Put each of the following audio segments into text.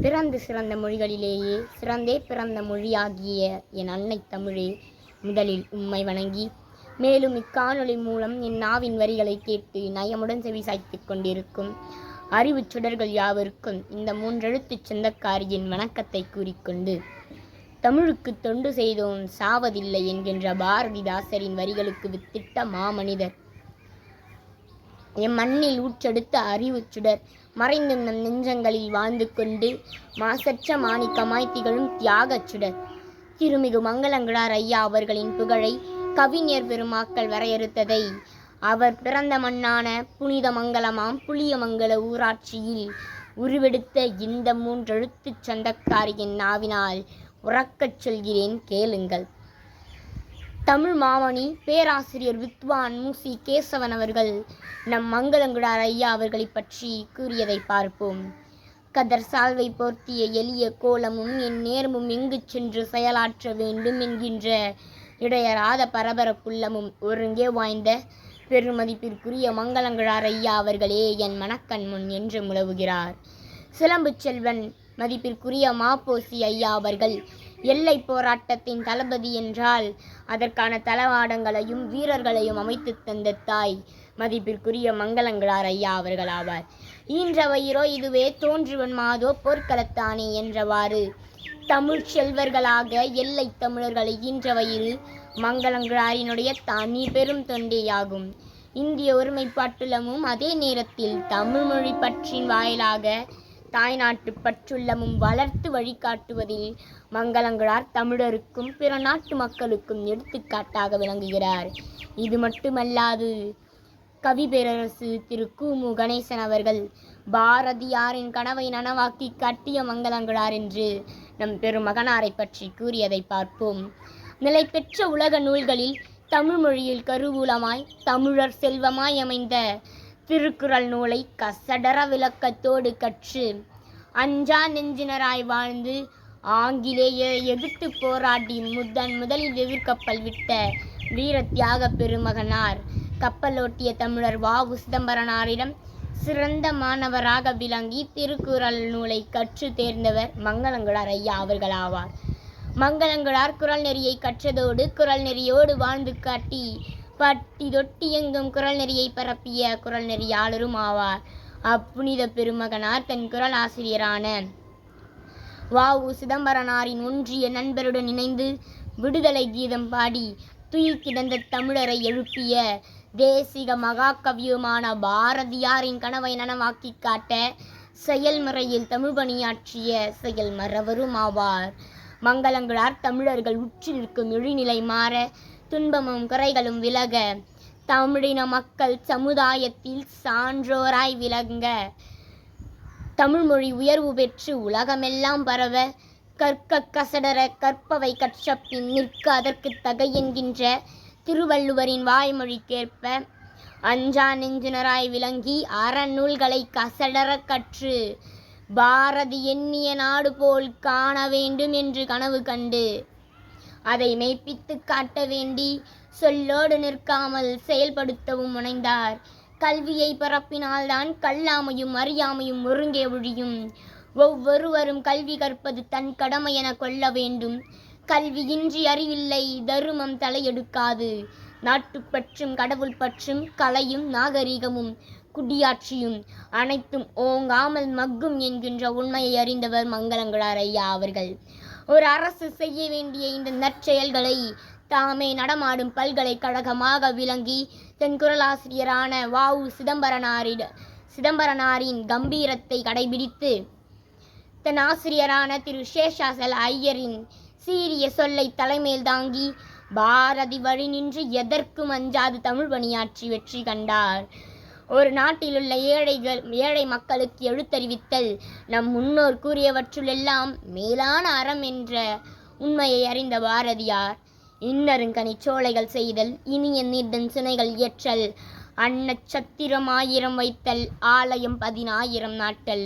பிறந்து சிறந்த மொழிகளிலேயே சிறந்தே பிறந்த மொழியாகிய என் அன்னை தமிழே முதலில் உம்மை வணங்கி மேலும் இக்காணொளி மூலம் என் நாவின் வரிகளை கேட்டு நயமுடன் செவி சாய்த்துக் கொண்டிருக்கும் அறிவுச் சுடர்கள் யாவருக்கும் இந்த மூன்றெழுத்துச் சொந்தக்காரியின் வணக்கத்தை கூறிக்கொண்டு தமிழுக்கு தொண்டு செய்தோம் சாவதில்லை என்கின்ற பாரதிதாசரின் வரிகளுக்கு வித்திட்ட மாமனிதர். எம் மண்ணில் ஊற்றெடுத்த அறிவுச் சுடர் மறைந்தும் நம் நெஞ்சங்களில் வாழ்ந்து கொண்டு மாசற்ற மாணிக்கமாய் திகழும் தியாகச் சுடர். திருமிகு மங்களங்களார் ஐயா அவர்களின் புகழை கவிஞர் பெருமாக்கள் வரையறுத்ததை. அவர் பிறந்த மண்ணான புனித மங்கலமாம் புளியமங்கல ஊராட்சியில் உருவெடுத்த இந்த மூன்றெழுத்துச் சொந்தக்காரியின் நாவினால் உறக்கச் சொல்கிறேன் கேளுங்கள். தமிழ் மாமணி பேராசிரியர் வித்வான் மூசி கேசவன் அவர்கள் நம் மங்களங்குடார் ஐயா அவர்களை பற்றி கூறியதை பார்ப்போம். கதர் சால்வை போர்த்திய எளிய கோலமும் என் நேர்மும் எங்கு சென்று செயலாற்ற வேண்டும் என்கின்ற இடையராத பரபரப்புள்ளமும் ஒருங்கே வாய்ந்த பெருமதிப்பிற்குரிய மங்களங்குழார் ஐயா அவர்களே என் மனக்கண் முன் என்று முழவுகிறார் சிலம்பு செல்வன் மதிப்பிற்குரிய மாப்போசி ஐயா அவர்கள் எல்லை போராட்டத்தின் தளபதி என்றால் அதற்கான தளவாடங்களையும் வீரர்களையும் அமைத்து தந்த தாய். மதிப்பிற்குரிய மங்களங்களார் ஐயா அவர்கள் ஆவார். ஈன்ற வயிறோ இதுவே தோன்றுவன் மாதோ போர்க்களத்தானே என்றவாறு. தமிழ் செல்வர்களாக எல்லை தமிழர்களை ஈன்ற வயிறு மங்களங்களாரினுடைய தனி பெரும் தொண்டேயாகும். இந்திய ஒருமைப்பாட்டுலமும் அதே நேரத்தில் தமிழ் மொழி பற்றின் வாயிலாக தாய்நாட்டு பற்றுள்ளமும் வளர்த்து வழிகாட்டுவதில் மங்களங்களார் தமிழருக்கும் பிற நாட்டு மக்களுக்கும் எடுத்துக்காட்டாக விளங்குகிறார். இது மட்டுமல்லாது கவி பேரரசு திரு கு. மு. கணேசன் அவர்கள் பாரதியாரின் கனவை நனவாக்கி கட்டிய மங்களங்களார் என்று நம் பெருமகனாரை பற்றி கூறியதை பார்ப்போம். நிலை பெற்ற உலக நூல்களில் தமிழ் மொழியில் கருவூலமாய் தமிழர் செல்வமாய் அமைந்த திருக்குறள் நூலை கசடர விளக்கத்தோடு கற்று அஞ்சா நெஞ்சினராய் வாழ்ந்து ஆங்கிலேய எதிர்த்து போராடி முதன் முதலில் எதிர்கப்பல் விட்ட வீர தியாக பெருமகனார். கப்பலோட்டிய தமிழர் வாவு சிதம்பரனாரிடம் சிறந்த மாணவராக விளங்கி திருக்குறள் நூலை கற்று தேர்ந்தவர் மங்களங்குளார் ஐயா அவர்கள் ஆவார் மங்களங்குளார் குரல் நெறியை கற்றதோடு குரல் நெறியோடு வாழ்ந்து காட்டி பட்டி தொட்டி எங்கும் குரல் நெறியை பரப்பிய குரல் நெறியாளரும் ஆவார். அப்புனித பெருமகனார் தன் குரல் ஆசிரியரான. வாவு சிதம்பரனாரின் ஒன்றிய நண்பருடன் இணைந்து விடுதலை கீதம் பாடி துயில் கிடந்த தமிழரை எழுப்பிய தேசிக மகாகவியுமான பாரதியாரின் கனவை நனவாக்கி காட்ட செயல்முறையில் தமிழ் பணியாற்றிய செயல் மறவரும் ஆவார். மங்களங்களார் தமிழர்கள் உற்று நிற்கும் மாற துன்பமும் குறைகளும் விலக. தமிழின மக்கள் சமுதாயத்தில் சான்றோராய் விளங்க. தமிழ்மொழி உயர்வு பெற்று உலகமெல்லாம் பரவ. கற்க கசடர கற்பவை கற்ற பின் நிற்க அதற்கு தகை என்கின்ற திருவள்ளுவரின் வாய்மொழிக்கேற்ப அஞ்சா நெஞ்சினராய் விளங்கி அறநூல்களை கசடர கற்று. பாரதி எண்ணிய நாடு போல் காண வேண்டும் என்று கனவு கண்டு. அதை மெய்ப்பித்து காட்ட வேண்டி சொல்லோடு நிற்காமல் செயல்படுத்தவும் முனைந்தார். கல்வியை பரப்பினால்தான் கல்லாமையும் அறியாமையும் ஒருங்கே ஒழியும். ஒவ்வொருவரும் கல்வி கற்பது தன் கடமை என கொள்ள வேண்டும். கல்வியின்றி அறிவில்லை தருமம் தலையெடுக்காது. நாட்டுப்பற்றும் கடவுள் பற்றும் கலையும் நாகரிகமும் குடியாட்சியும் அனைத்தும் ஓங்காமல் மக்கும் என்கின்ற உண்மையை அறிந்தவர் மங்களங்களார் ஐயா அவர்கள். ஒரு அரசு செய்ய வேண்டிய இந்த நற்செயல்களை தாமே நடமாடும் பல்கலைக்கழகமாக விளங்கி தென் குரலாசிரியரான வாவு சிதம்பரனாரிட சிதம்பரனாரின் கம்பீரத்தை கடைபிடித்து தன் ஆசிரியரான திரு. சேஷாசல் ஐயரின் சீரிய சொல்லை தலைமையில் தாங்கி பாரதி வழி நின்று எதற்கும் அஞ்சாது தமிழ் பணியாற்றி வெற்றி கண்டார். ஒரு நாட்டிலுள்ள ஏழைகள் ஏழை மக்களுக்கு எழுத்தறிவித்தல். நம் முன்னோர் கூறியவற்றுளெல்லாம் மேலான அறம் என்ற உண்மையை அறிந்த பாரதியார். இன்னருங்கனி சோலைகள் செய்தல் இனிய நீர்தன் சுனைகள் இயற்றல் அன்னச்சத்திரம் ஆயிரம் வைத்தல் ஆலயம் பதினாயிரம் நாட்டல்.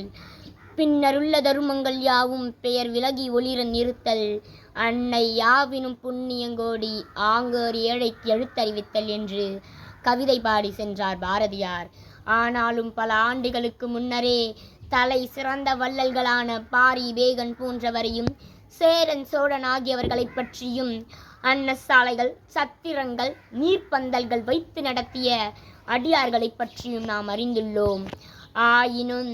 பின்னருள்ள தருமங்கள் யாவும் பெயர் விலகி ஒளிர நிறுத்தல். அன்னை யாவினும் புண்ணியங்கோடி ஆங்கோர் ஏழைக்கு எழுத்தறிவித்தல் என்று கவிதை பாடி சென்றார் பாரதியார். ஆனாலும் பல ஆண்டுகளுக்கு முன்னரே தலை சிறந்த வள்ளல்களான பாரி வேகன் போன்றவரையும் சேரன் சோழன் ஆகியவர்களைப் பற்றியும் அன்னசாலைகள் சத்திரங்கள் நீர்ப்பந்தல்கள் வைத்து நடத்திய அடியார்களைப் பற்றியும் நாம் அறிந்துள்ளோம். ஆயினும்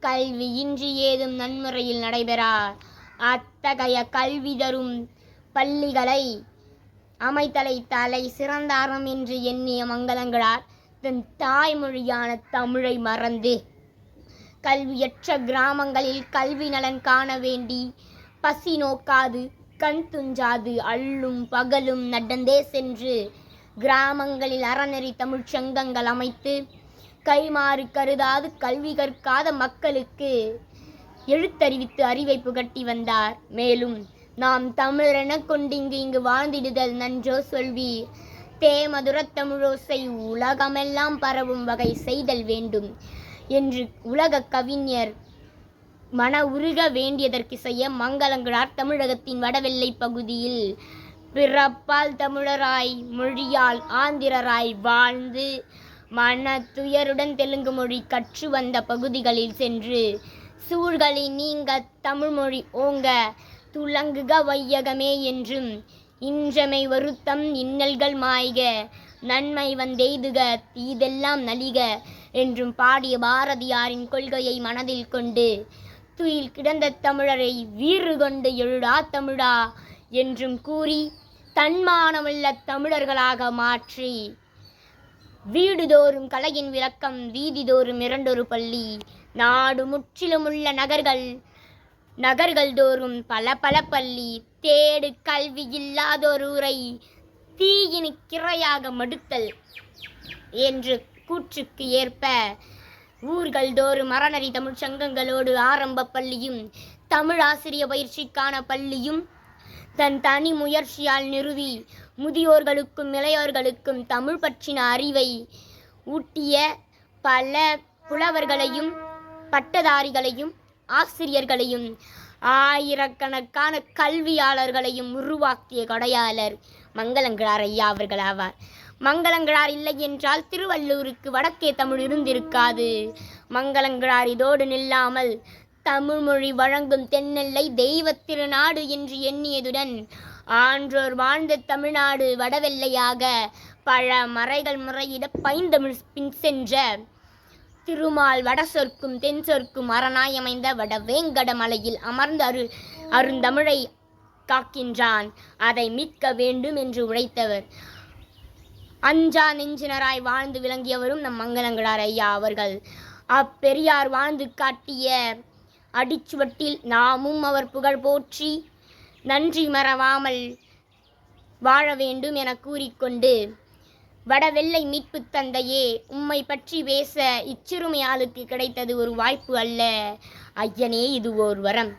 கல்வி இன்றி ஏதும் நன்முறையில் நடைபெறா. அத்தகைய கல்வி தரும் பள்ளிகளை அமைத்தலை தலை சிறந்தாரம் என்று எண்ணிய மங்களங்களார் தன் தாய்மொழியான தமிழை மறந்து. கல்வியற்ற கிராமங்களில் கல்வி நலன் காண வேண்டி பசி நோக்காது கண் துஞ்சாது அள்ளும் பகலும் நடந்தே சென்று கிராமங்களில் அறநெறி தமிழ்ச் சங்கங்கள் அமைத்து கைமாறு கருதாது கல்வி கற்காத மக்களுக்கு எழுத்தறிவித்து அறிவை புகட்டி வந்தார். மேலும் நாம் தமிழரென கொண்டிங்கு இங்கு வாழ்ந்திடுதல் நன்றோ சொல்வி. தேமதுரத் தமிழோசை உலகமெல்லாம் பரவும் வகை செய்தல் வேண்டும் என்று உலக கவிஞர் மன உருக வேண்டியதற்கு செய்ய மங்களங்களார் தமிழகத்தின் வடவெல்லை பகுதியில். பிறப்பால் தமிழராய் மொழியால் ஆந்திரராய் வாழ்ந்து மன துயருடன் தெலுங்கு மொழி கற்று வந்த பகுதிகளில் சென்று சூழ்களை நீங்க தமிழ்மொழி ஓங்க துலங்குக வையகமே என்றும். இன்றமை வருத்தம் இன்னல்கள் மாய்க. நன்மை வந்தெய்துக தீதெல்லாம் நலிக என்றும் பாடிய பாரதியாரின் கொள்கையை மனதில் கொண்டு துயில் கிடந்த தமிழரை வீறு கொண்டு எழுடா தமிழா என்றும் கூறி தன்மானமுள்ள தமிழர்களாக மாற்றி வீடுதோறும் கலையின் விளக்கம் வீதிதோறும் இரண்டொரு பள்ளி நாடு முற்றிலுமுள்ள நகர்கள் நகர்கள் தோறும் பல பல பள்ளி தேடு கல்வி இல்லாதொருரை தீயின் கிரையாக மடுத்தல் என்று கூற்றுக்கு ஏற்ப ஊர்கள் தோறும் அறநறி தமிழ் சங்கங்களோடு ஆரம்ப பள்ளியும் தமிழ் ஆசிரிய பயிற்சிக்கான பள்ளியும் தன் தனி முயற்சியால் நிறுவி முதியோர்களுக்கும் இளையோர்களுக்கும் தமிழ் பற்றின அறிவை ஊட்டிய பல புலவர்களையும் பட்டதாரிகளையும் ஆசிரியர்களையும் ஆயிரக்கணக்கான கல்வியாளர்களையும் உருவாக்கிய கொடையாளர் மங்களங்களார் ஐயா அவர்கள் ஆவார். மங்களங்களார் இல்லை என்றால் திருவள்ளூருக்கு வடக்கே தமிழ் இருந்திருக்காது. மங்களங்களார் இதோடு நில்லாமல் தமிழ்மொழி வழங்கும் தென்னெல்லை தெய்வ திருநாடு என்று எண்ணியதுடன் ஆன்றோர் வாழ்ந்த தமிழ்நாடு வடவெல்லையாக பல மறைகள் முறையிட பைந்தமிழ் பின் சென்ற திருமால் வட சொற்கும் தென் சொற்கும் அரணாய் அமைந்த வட வேங்கட மலையில் அமர்ந்து அரு அருந்தமிழை காக்கின்றான். அதை மீட்க வேண்டும் என்று உழைத்தவர். அஞ்சா நெஞ்சினராய் வாழ்ந்து விளங்கியவரும் நம் மங்களங்களார் ஐயா அவர்கள். அப்பெரியார் வாழ்ந்து காட்டிய அடிச்சுவட்டில் நாமும் அவர் புகழ் போற்றி நன்றி மறவாமல் வாழ வேண்டும் என கூறிக்கொண்டு வடவெள்ளை மீட்பு தந்தையே உம்மை பற்றி பேச இச்சிறுமையாளுக்கு கிடைத்தது ஒரு வாய்ப்பு அல்ல. ஐயனே இது ஓர் வரம்.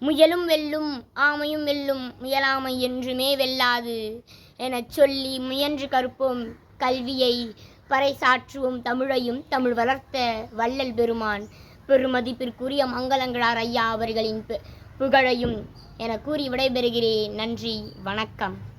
முயலும் வெல்லும் ஆமையும் வெல்லும் முயலாமை என்றுமே வெல்லாது எனச் சொல்லி முயன்று கற்போம். கல்வியை பறைசாற்றுவோம் தமிழையும் தமிழ் வளர்த்த வள்ளல் பெருமான். பெருமதிப்பிற்குரிய மங்களங்களார் ஐயா அவர்களின் பு- புகழையும் என கூறி விடைபெறுகிறேன். நன்றி வணக்கம்.